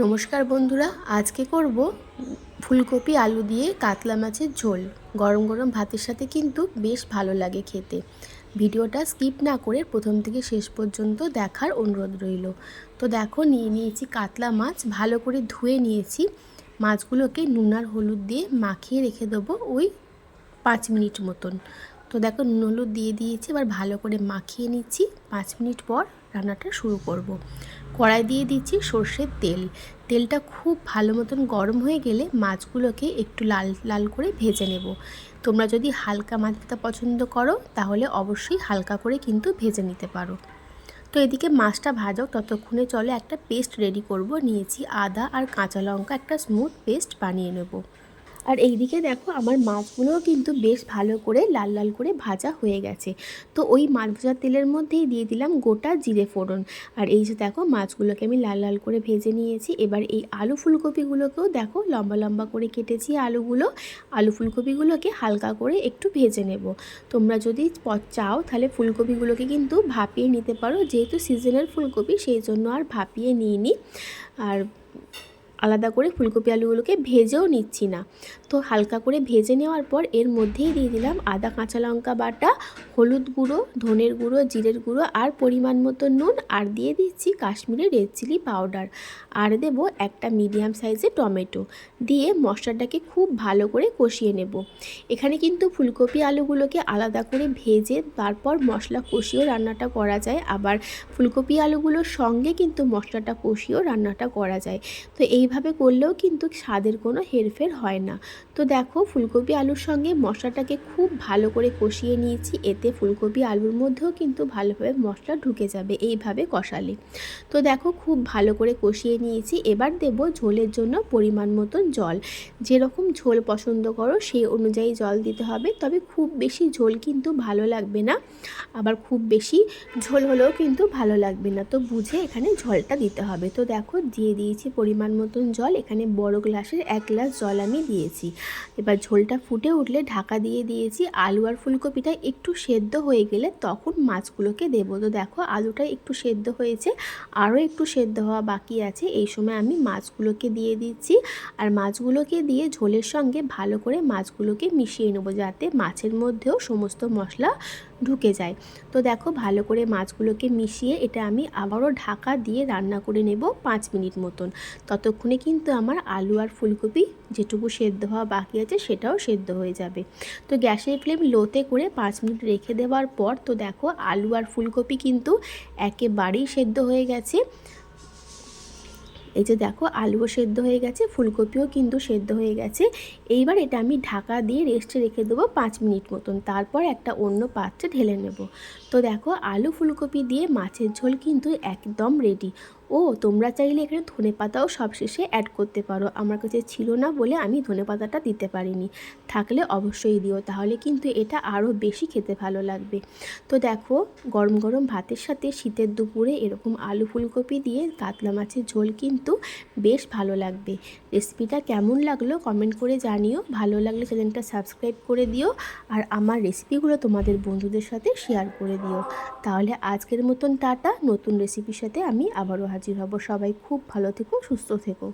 নমস্কার বন্ধুরা, আজকে করব ফুলকপি আলু দিয়ে কাতলা মাছের ঝোল। গরম গরম ভাতের সাথে কিন্তু বেশ ভালো লাগে খেতে। ভিডিওটা স্কিপ না করে প্রথম থেকে শেষ পর্যন্ত দেখার অনুরোধ রইল। তো দেখো, নিয়ে নিয়েছি কাতলা মাছ, ভালো করে ধুয়ে নিয়েছি। মাছগুলোকে নুন আর হলুদ দিয়ে মাখিয়ে রেখে দেবো ওই পাঁচ মিনিট মতন। তো দেখো, নুন হলুদ দিয়ে দিয়েছি, এবার ভালো করে মাখিয়ে নিচ্ছি। পাঁচ মিনিট পর রান্নাটা শুরু করব। কড়াই দিয়ে দিচ্ছি সর্ষের তেল। তেলটা খুব ভালো মতন গরম হয়ে গেলে মাছগুলোকে একটু লাল লাল করে ভেজে নেব। তোমরা যদি হালকা মাছ ভাজা পছন্দ করো, তাহলে অবশ্যই হালকা করে কিন্তু ভেজে নিতে পারো। তো এদিকে মাছটা ভাজক ততক্ষণে চলে একটা পেস্ট রেডি করব। নিয়েছি আদা আর কাঁচা লঙ্কা, একটা স্মুথ পেস্ট বানিয়ে নেব। আর এইদিকে দেখো আমার মাছগুলোও কিন্তু বেশ ভালো করে লাল লাল করে ভাজা হয়ে গেছে। তো ওই মাছ ভাজার তেলের মধ্যেই দিয়ে দিলাম গোটা জিরে ফোড়ন। আর এই যে দেখো মাছগুলোকে আমি লাল লাল করে ভেজে নিয়েছি। এবার এই আলু ফুলকপিগুলোকেও দেখো লম্বা লম্বা করে কেটেছি আলুগুলো। আলু ফুলকপিগুলোকে হালকা করে একটু ভেজে নেব। তোমরা যদি চাও তাহলে ফুলকপিগুলোকে কিন্তু ভাপিয়ে নিতে পারো। যেহেতু সিজনের ফুলকপি, সেই জন্য আর ভাপিয়ে নিয়ে নিই আর আলাদা করে ফুলকপি আলুগুলোকে ভেজেও নিচ্ছি না। তো হালকা করে ভেজে নেওয়ার পর এর মধ্যেই দিয়ে দিলাম আদা, কাঁচা লঙ্কা বাটা, হলুদ গুঁড়ো, ধনের গুঁড়ো, জিরের গুঁড়ো আর পরিমাণ মতো নুন আর দিয়ে দিচ্ছি কাশ্মীরি রেড চিলি পাউডার। আর দেব একটা মিডিয়াম সাইজের টমেটো। দিয়ে মশলাটাকে খুব ভালো করে কষিয়ে নেব। এখানে কিন্তু ফুলকপি আলুগুলোকে আলাদা করে ভেজে তারপর মশলা কষিয়েও রান্নাটা করা যায়। আবার ফুলকপি আলুগুলোর সঙ্গে কিন্তু মশলাটা কষিয়েও রান্নাটা করা যায়। তো এইভাবে করলেও কিন্তু স্বাদের কোনো হেরফের হয় না। তো দেখো, ফুলকপি আলুর সঙ্গে মশলাটাকে খুব ভালো করে কষিয়ে নিয়েছি। এতে ফুলকপি আলুর মধ্যেও কিন্তু ভালোভাবে মশলা ঢুকে যাবে এইভাবে কষালে। তো দেখো, খুব ভালো করে কষিয়ে নিয়েছি। এবার দেব ঝোলের জন্য পরিমাণ মতন জল। যেরকম ঝোল পছন্দ করো, সেই অনুযায়ী জল দিতে হবে। তবে খুব বেশি ঝোল কিন্তু ভালো লাগবে না। আবার খুব বেশি ঝোল হলেও কিন্তু ভালো লাগবে না। তো বুঝে এখানে ঝোলটা দিতে হবে। তো দেখো, দিয়ে দিয়েছি পরিমাণ মতন জল, এখানে বড় গ্লাসের এক গ্লাস জল আমি দিয়েছি। এবার ঝোলটা ফুটে উঠলে ঢাকা দিয়ে দিয়েছি আলু আর ফুলকপিটা একটু সেদ্ধ হয়ে গেলে তখন মাছগুলোকে দেবো। তো দেখো আলুটা একটু সেদ্ধ হয়েছে, আরও একটু সেদ্ধ হওয়া বাকি আছে। এই সময় আমি মাছগুলোকে দিয়ে দিচ্ছি আর মাছগুলোকে দিয়ে ঝোলের সঙ্গে ভালো করে মাছগুলোকে মিশিয়ে নেব যাতে মাছের মধ্যেও সমস্ত মশলা ঢুকে যায়। তো দেখো ভালো করে মাছগুলোকে মিশিয়ে এটা আমি আবারও ঢাকা দিয়ে রান্না করে নেব পাঁচ মিনিট মতন। ততক্ষণে কিন্তু আমার আলু আর ফুলকপি যেটুকু সেদ্ধ হওয়া বাকি আছে সেটাও সেদ্ধ হয়ে যাবে। তো গ্যাসের ফ্লেম লোতে করে পাঁচ মিনিট রেখে দেওয়ার পর তো দেখো আলু আর ফুলকপি কিন্তু একেবারেই সেদ্ধ হয়ে গেছে। এই যে দেখো আলুও সেদ্ধ হয়ে গেছে, ফুলকপিও কিন্তু সেদ্ধ হয়ে গেছে। এইবার এটা আমি ঢাকা দিয়ে রেস্টে রেখে দেবো পাঁচ মিনিট মতন, তারপর একটা অন্য পাত্রে ঢেলে নেব। তো দেখো আলু, ফুলকপি দিয়ে মাছের ঝোল কিন্তু একদম রেডি ও, তোমরা চাইলে এখানে ধনে পাতাও সবশেষে অ্যাড করতে পারো। আমার কাছে ছিল না বলে আমি ধনে পাতাটা দিতে পারিনি। থাকলে অবশ্যই দিও, তাহলে কিন্তু এটা আরও বেশি খেতে ভালো লাগবে। তো দেখো, গরম গরম ভাতের সাথে শীতের দুপুরে এরকম আলু ফুলকপি দিয়ে কাতলা মাছের ঝোল কিন্তু বেশ ভালো লাগবে। রেসিপিটা কেমন লাগল কমেন্ট করে জানিও। ভালো লাগলে চ্যানেলটা সাবস্ক্রাইব করে দিও আর আমার রেসিপিগুলো তোমাদের বন্ধুদের সাথে শেয়ার করে দিও। তাহলে আজকের মতন টাটা, নতুন রেসিপির সাথে আমি আবারও হাজির হব সবাই খুব ভালো থেকো সুস্থ থেকো।